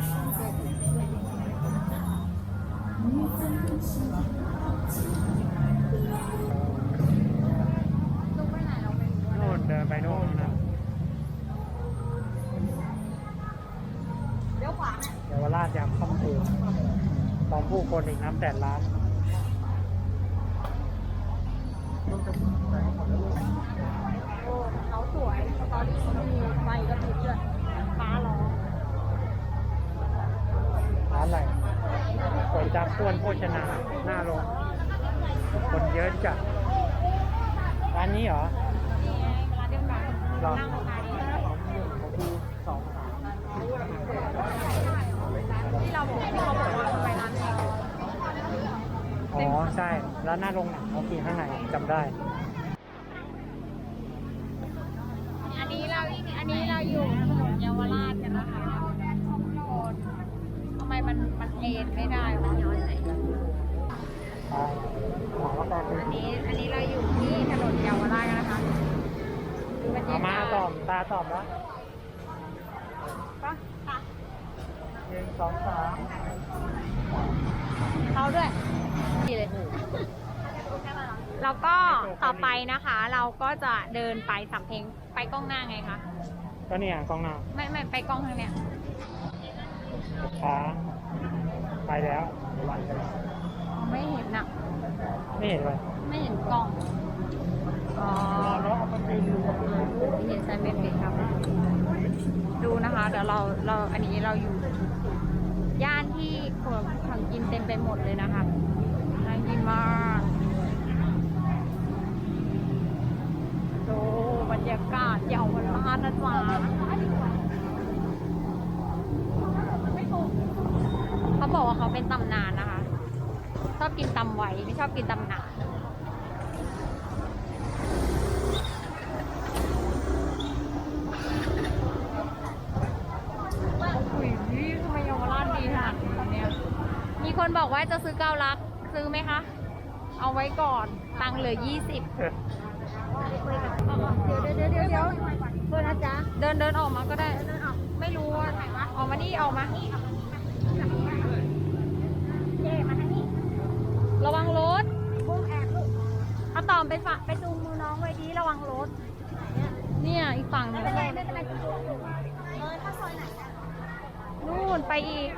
โน่นเดินไปโน่นนะเลี้ยวขวาเยาวราชยามค่ำคืนตอนผู้คนอีกน้ำแสนล้าน โอ้เขาสวยตอนนี้มีไฟกระพริบด้วยฟ้าร้อง ร้านอะไรก๋วยจั๊บต้วนโภชนา หน้าโรงคนเยอะจัดร้า นนี้เหรอนี่ไงเวลาเดินมาหรอนั่งรถไฟสองสามที่เราบอกที่เขาบอกว่าไปร้านนี้อ๋อ ใช่ร้านหน้าโรงหนังเขาปีข้างในจำได้ อันนี้เราอันนี้เราอยู่ถนนเยาวราชกันนะคะทำไมมันมันเอ็นไม่ได้ มันย้อนไหนใช่หมอแล้วก็คืออันนี้อันนี้ ตอบตาตอบแล้วปะปะหนึ่งสองสามเขาด้วยดีเลย แล้วก็ต่อไปนะคะ เราก็จะเดินไปสำเพ็งไปกล้องหน้าไงคะ ก็เนี่ยกล้องหน้า ไม่ไม่ไปกล้องทางเนี้ยค้างไปแล้วอ๋อไม่เห็นอะไม่เห็นเลย ไม่เห็นกล้องอ๋อแล้ว เอามาตีดูไม่เห็นใช่ไม่เป็นครับ ดูนะคะ เดี๋ยวเราเราอันนี้เราอยู่ ย่านที่คนของกินเต็มไปหมดเลยนะคะน่ากินมากดูบรรยากาศเยาวราชนะจ๊ะเขาบอกว่าเขาเป็นตำนานนะคะ ชอบกินตำไว้ไม่ชอบกินตำหนาน อุ้ยทำไมเยาวราชดีขนาดนี้เนี่ย มีคนบอกว่าจะซื้อเก้าลัก ซื้อไหมคะ เอาไว้ก่อน ตังค์ เหลือยี่สิบเดี๋ยวเดี๋ยวเดี๋ยวเดี๋ยวเพื่อนนะจ๊ะเดินเดินออกมาก็ได้ ไม่รู้ว่าออกมานี่ออกมาเจ๊มาทางนี้ระวังรถพุ่งแอบลูกเอาตอมไปฝะไปจูงมือน้องไว้ดีระวังรถ เนี่ยอีกฝั่งหนึงไม่เป็นไรไม่เป็นไรเออถ้าซอยไหนอะนู่นไปอีก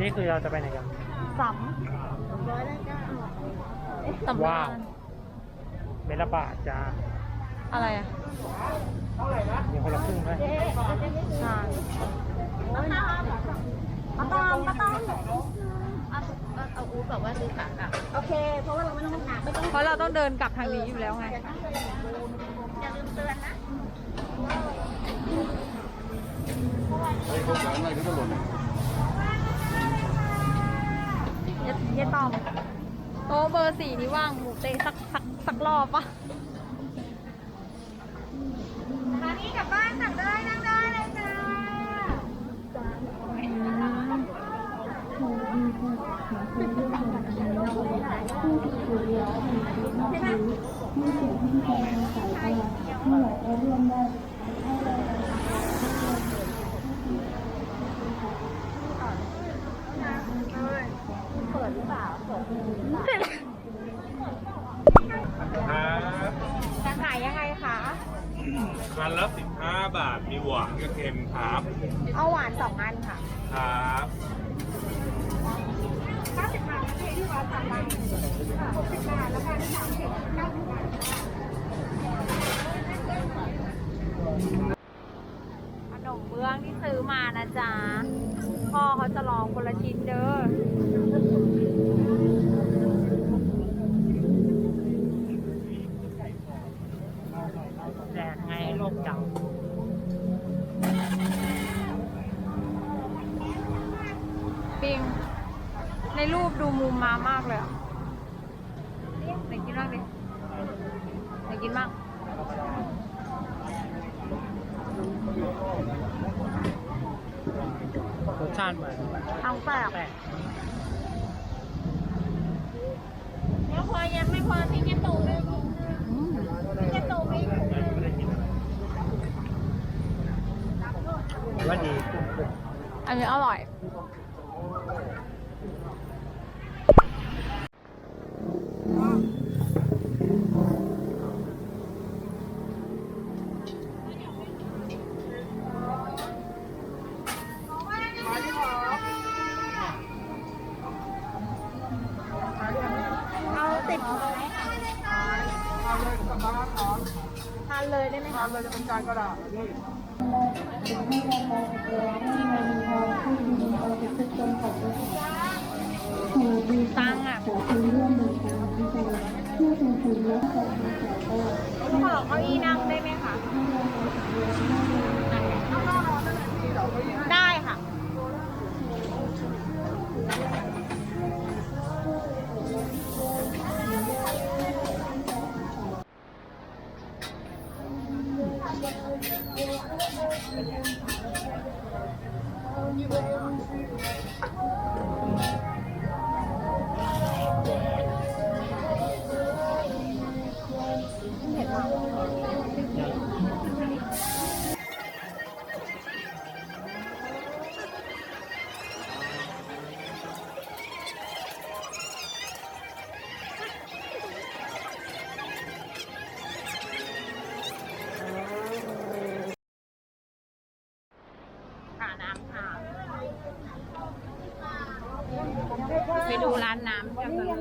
นี่คือเราจะไปไหนกันส ร้อยได้จ้าำตำว้านาว นเมตรละบาทจ้าอะไรอะมีคนละครึ่งไหมใช่มาตองมาตองเอาเอาอูแบบว่าซื้อขากลับโอเค เพราะว่าเราไม่ต้องหนักไม่ต้องเพราะเราต้องเดินกลับทางนี้อยู่แล้วไงอย่าลืมเตือนนะ เยเยตอมโต๊ะเบอร์สี่นี่ว่างหมูเตะสักสักสักรอบปะมานี่กลับบ้านสั่งได้นั่งได้เลยจ้าครับ จะขายยังไงคะ วันละ15 บาท มีหวานกับเค็มครับ เอาหวานสองอันค่ะ ครับ ขนมเบื้องที่ซื้อมานะจ๊ะ พ่อเขาจะลองคนละชิ้นเด้อ แดกไงโลกเก่า รูปดูมุมมามากเลยอะไหนกินบ้างดิไหนกินบ้าง รสชาติเหมือน ทางแปลก แป้ง ไม่พอยังไม่พอพี่จะตูเลยพี่จะตูอีก หรือว่าดี อันนี้อร่อย เก้าอี้นั่งได้ไหมคะ น้ำกันเ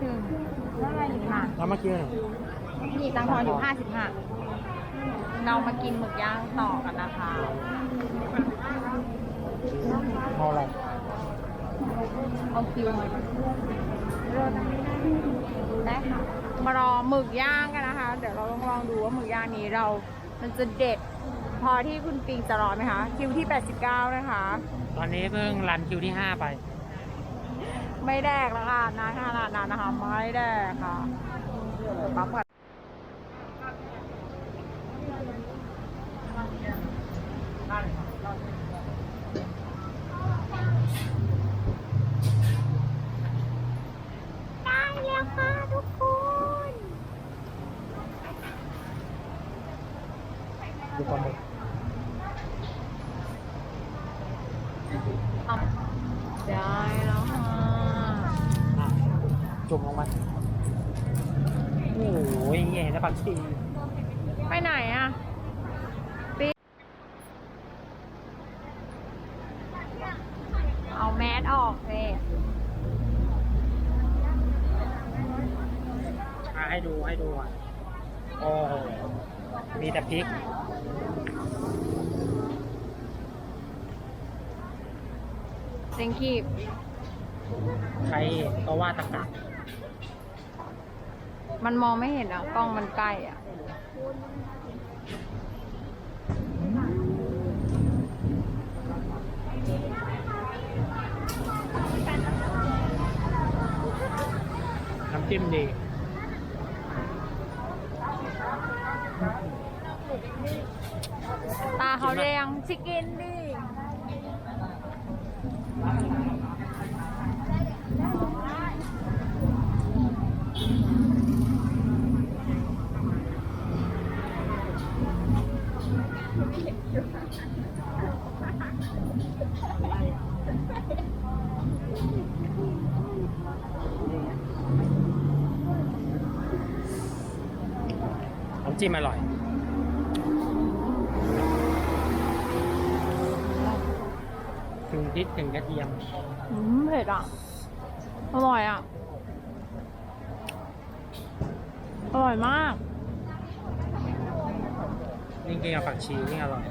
ตังค์ไม่ถึงค่ะแล้วเมื่อกี้เนี่ยนี่ตังค์ทอนอยู่ห้าสิบห้าเรามากินหมึกย่างต่อกันนะคะเอาอะไรเอาคิวได้ค่ะมารอหมึกย่างกันนะคะ เดี๋ยวเราต้องลองดูว่าหมึกย่างนี้เรา มันจะเด็ดพอที่คุณปิงจะรอไหมคะ คิวที่ 89 นะคะ ตอนนี้เพิ่งรันคิวที่ 5 ไป ไม่แดกแล้วค่ะนานขนาดนั้นนะคะไม่แดกค่ะปั๊บก่อนได้แล้วค่ะทุกคน ดูความหมด เอาได้แล้วค่ะ อะจุ่มลงมาโอ้โห เห็นแล้วปักชีไปไหนอะปีเอาแมสออกเลยอะให้ดูให้ดูอะโอ้โหมีแต่พริกเซ็งคีบใครก็ว่าตะกะ มันมองไม่เห็นอะ กล้องมันใกล้อะน้ำจิ้มดีตาเขาแดงชิคกินดิ จิ้มอร่อย ถึงพริกถึงกระเทียม อืมเผ็ดอะ อร่อยอะ อร่อยมากยิ่งกินกับผักชียิ่งอร่อย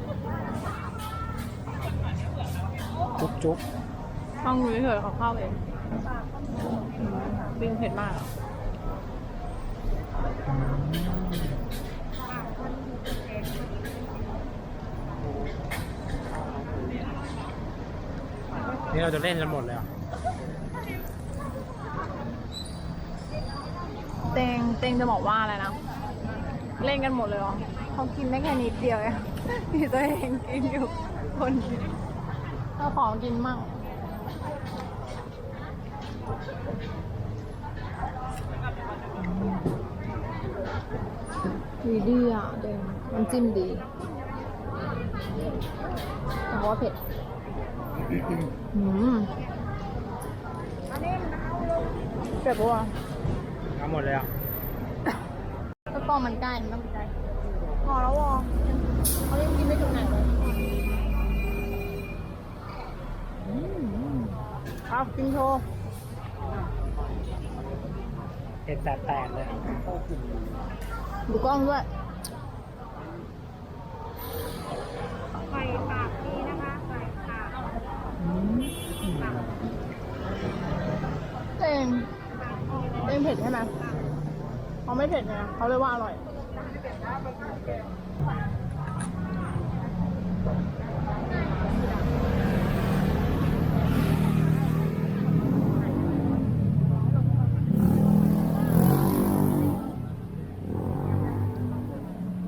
จุ๊บจุ๊บต้องอยู่เฉยๆเขาเข้าเองปิ้งเผ็ดมากอะ นี่เราจะเล่นกันหมดเลยเหรอเตงเตงจะบอกว่าอะไรนะ เล่นกันหมดเลยเหรอเขากินได้แค่นิดเดียวเองมีตัวเองกินอยู่คนเดียวเราขอกินมั่งดีดีอะเดงน้ำจิ้มดีแต่ว่าเผ็ด อืมเผ็ดปะวะเอาหมดเลยเหรอะก็กล้องมันใกล้มันต้องใกล้พอแล้ววอเขายังกินไม่ถึงไหนเลยครับกินโชว์เผ็ดแตกๆเลยดูกล้องด้วย ไข่ปากนี้นะคะไข่ปาก เองเองเผ็ดใช่ไหมเขาไม่เผ็ดนะเขาเลยว่าอร่อย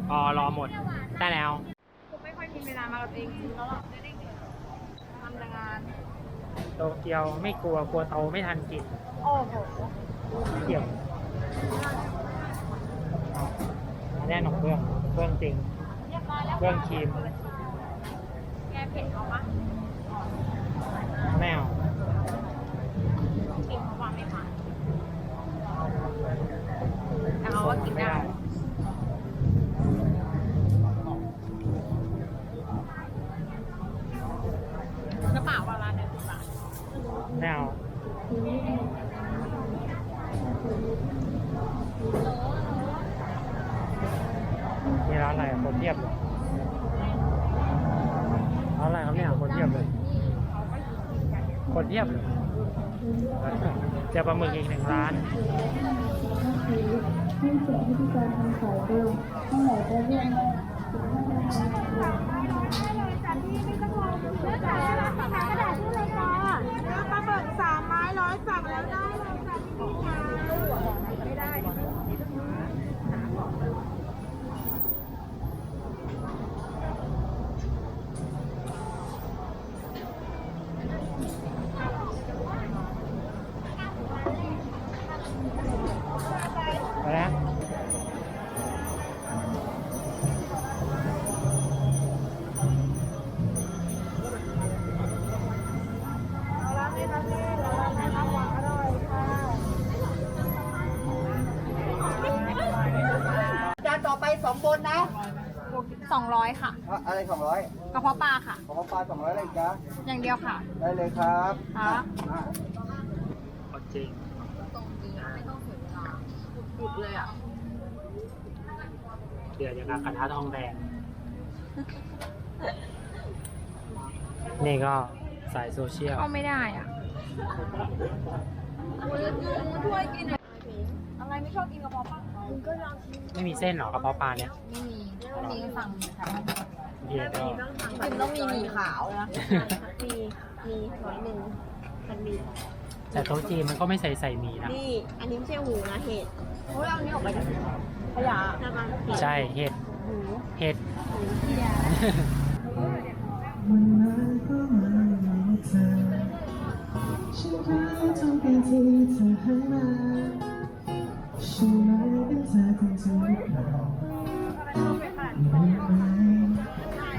พอรอหมดได้แล้วผมไม่ค่อยมีเวลามากับเองแล้วหรอกทำแต่งาน โตเกียวไม่กลัวกลัวโตไม่ทันกินโอ้โห เกี่ยวอันนี้ขนมเบื้องเบื้องจริงเรียบร้อยแล้วเบื้องครีมแกเผ็ดเอาปะแมวกินเขาว่าไม่ผ่านแต่เขาว่ากินไม่ได้ได้กระเป๋าว่าร้านเนี่ยสิบบาทแมว มีร้านอะไรคนเทียบเลยร้านอะไรครับเนี่ยคนเทียบเลย คนเทียบเลยจอปลาหมึกอีกหนึ่งร้านเลือกแต่ละสินค้ากระดาษชื่อเลยค่ะเนื้อปลาหมึกสามไม้ร้อยสั่งแล้วได้ อยค่ะอะไรสองร้อยกระเพาะปลาค่ะ ของปลาสองร้อยอะไรอีกจ๊ะอย่างเดียวค่ะ ได้เลยครับค่ะ อะคนจริงอุดเลยอะ เดือดอย่างกับกระทะทองแดง นี่ก็สายโซเชียลก็ไม่ได้อะช่วยกินอะไรไม่ชอบกินกระเพาะปลาคุณก็ลองชิมไม่มีเส้นเหรอกระเพาะปลาเนี่ย ไม่มีวันนี้สั่งค่ะ เดียวก็กินต้องมีหมี่ขาวนะมีมีร้อยหนึ่งมันมีแต่โต๊ะจีนมันก็ไม่ใส่ใส่หมี่นะ นี่ อันนี้ไม่ใช่หูนะเห็ดโอ้ยเอาอันนี้ออกไปจากขยะใช่ไหมเห็ดใช่เห็ดหูเห็ดฉันรักทุกปีที่เธอหันมาฉันไม่เป็นเธอคนเธอหรือเปล่าไม่ไหมเพราะใจฉันชอบเธอมากกว่าแต่เธอยังไม่พอถ้าลมมันพัดฉันยังร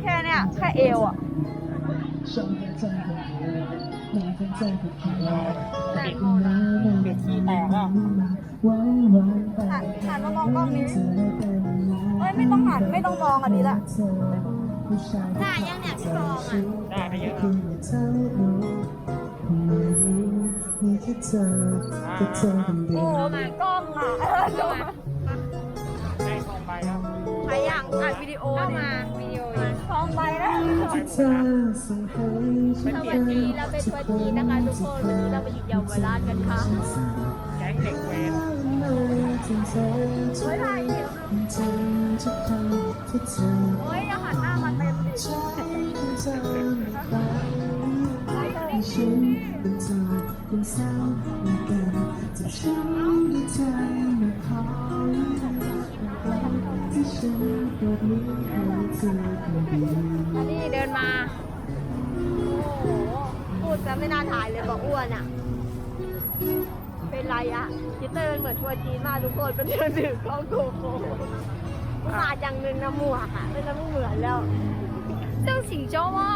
แค่เนี้ยแค่เอวอะชอบเป็นใจของเธอแม้เป็นใจของเธอแตกหมดอะเด็กขี้แตกอะไว้วางไปหันหันมามองกล้องนี้เธอได้เป็นเอ้ยไม่ต้องหันไม่ต้องมองอันนี้ละเธอผู้ชายหน้ายังเนี่ยพี่ฟองอะได้ไปเยอะคือเธอรู้ไม่รู้มีแค่เธอแค่เธอคนเดีโอ้ยวมากล้องอะ วิดีโอเข้ามาวิดีโอทองใบแล้วที่เธอส่งให้ฉันสวัสดีเราเป็นทัวร์จีนนะคะทุกคนวันนี้เราไปอยู่เยาวราชกันค่ะแก๊งเด็กเวรถึงเธอทุเฮ้ยกถ่ายเดี๋ยวเธอทุกครั้งที่เธอเฮ้ยอย่าหันหน้ามาเต็มดิใจของเธอไม่ไปให้ฉันเป็นเธอเป็นสาวเหมือนกันจะฉันได้ใจไม่พอที่ฉันปวดนี้ให้เธ อันนี้เดินมา โอ้โหพูดจะไม่น่าถ่ายเลยบอกอ้วนอะ เป็นไรอะคิดเตอร์เหมือนทัวร์จีนมากทุกคนเป็นเดินถือกล้องโกโก้มาอย่างหนึ่งนะหมัวกอะไม่ต้องเหมือนแล้วเจ้าสิงโจ้วะ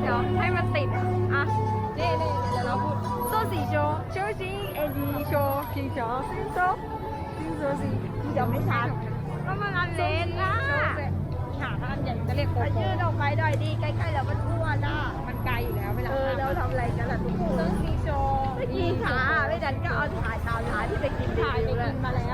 เดี๋ยวให้มันติดอะนี่นี่เดี๋ยวเราพูดโซสีโจโจจิงเอ็นดีโชพิงโจซิงโซซิงโซสิ เดี๋ยวไม่ชัดก็มันอันเล็กอะหาถ้าอันใหญ่จะเรียกโกโก้ยืดออกไปหน่อยดีใกล้ๆแล้วมันอ้วนอะมันไกลอยู่แล้วเวลาเออเราทำอะไรกันล่ะทุกคนซิงโชเมื่อกี้ขาไม่ดันก็เอาถ่ายตามร้านที่ไปกินถ่ายไปกินมาแล้ว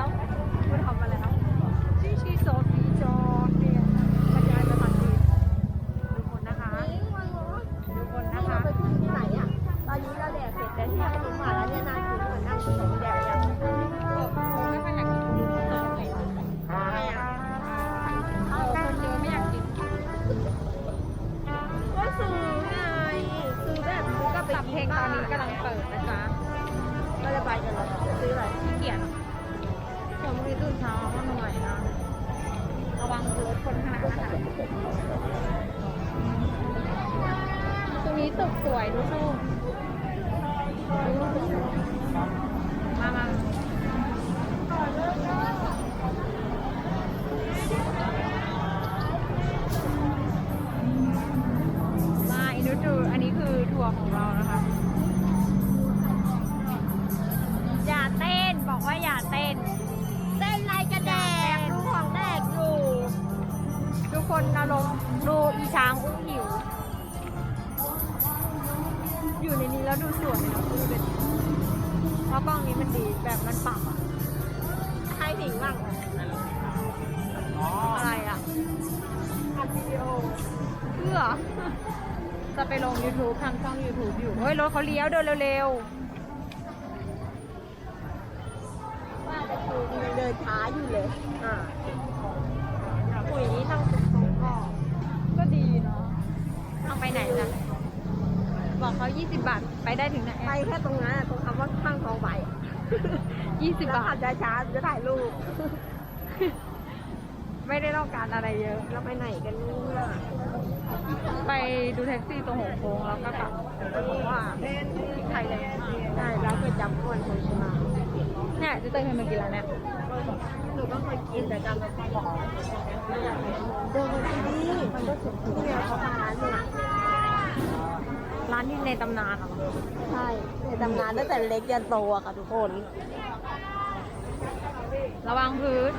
ตื่นเช้ามาหน่อยนะระวังรถคนข้างหน้านะคะตรงนี้ตึกสวยดูชูมามามาอินดูจูอันนี้คือทัวร์ของเรานะ แล้วดูสวยนะคือเป็นเพราะกล้องนี้มันดีแบบมันปรับอะใครถึงบ้างอะไรอะอัดวิดีโอเพื่อจะไปลง YouTube ทำช่อง YouTube อยู่ เฮ้ย รถเขาเลี้ยวเดินเร็วว่าแต่คือเดินช้าอยู่เลย อ่าปุ๋ยนี้ต้องตรงๆก่อนๆก็ดีเนาะทางไปไหนจ้ะบอกเขา 20 บาท ไปได้ถึงไหนไปแค่ตรงนั้นอะตรงคำว่าข้างทองใบอะ20แล้วบาขัท บช้าๆจะถ่ายรูปไม่ได้ต้องการอะไรเยอะเราไปไหนกันเนี่ยไปดูแท็กซี่ตรงหัวโค้งแล้วก็กลับเพราะว่าไทยแลนด์ใช่แล้วเคยจำคนคนชนะเนี่ยเจะเต้ยเคยมากินแล้วเนี่ย หนูก็เคยกินแต่จำไม่ค่อยได้เดินมาที่นี่มันก็สุดที่เนี่ยเขาทำร้านเนี่ย ร้านที่ในตำนานเหรอใช่ในตำนานตั้งแต่เล็กยันโตอะค่ะทุกคน ระวังพื้น